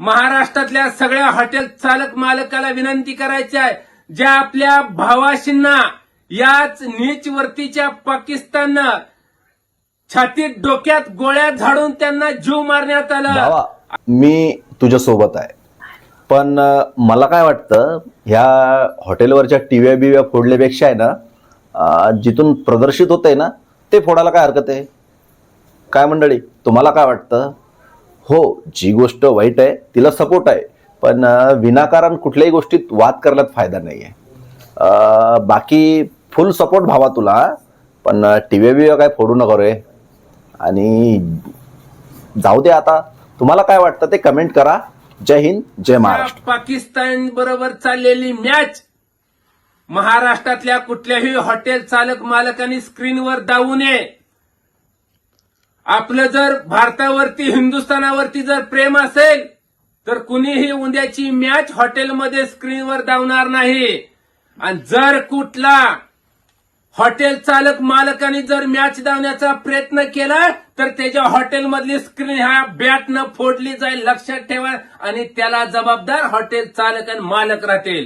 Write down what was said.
महाराष्ट्रातल्या सगळ्या हॉटेल चालक मालकाला विनंती करायची आहे. ज्या आपल्या भावाशींना याच नीच वरतीच्या पाकिस्ताननं छातीत डोक्यात गोळ्या झाडून त्यांना जीव मारण्यात आला. मी तुझ्या सोबत आहे. पण मला काय वाटतं ह्या हॉटेलवरच्या टीव्या बिव्या फोडल्यापेक्षा आहे ना जिथून प्रदर्शित होतंय ना ते फोडायला काय हरकत आहे? काय मंडळी तुम्हाला काय वाटतं? हो जी गोष्ट वाईट आहे तिला सपोर्ट आहे. पण विनाकारण कुठल्याही गोष्टीत वाद करण्यात फायदा नाही आहे बाकी फुल सपोर्ट भावा तुला. पण टीव्या बिव्या काय फोडू नको रे. आणि जाऊ दे आता. तुम्हाला काय वाटतं ते कमेंट करा. जय हिंद जय महाराष्ट्र. पाकिस्तान बरोबर चाललेली मॅच महाराष्ट्रातल्या कुठल्याही हॉटेल चालक मालकांनी स्क्रीनवर दावू नये. आपलं जर भारतावरती हिंदुस्थानावरती जर प्रेम असेल तर कुणीही उद्याची मॅच हॉटेलमध्ये स्क्रीनवर धावणार नाही. आणि जर कुठला हॉटेल चालक मालकाने जर मॅच धावण्याचा प्रयत्न केला तर त्याच्या हॉटेलमधली स्क्रीन ह्या बॅटनं फोडली जाईल लक्षात ठेवा. आणि त्याला जबाबदार हॉटेल चालक आणि मालक राहतील.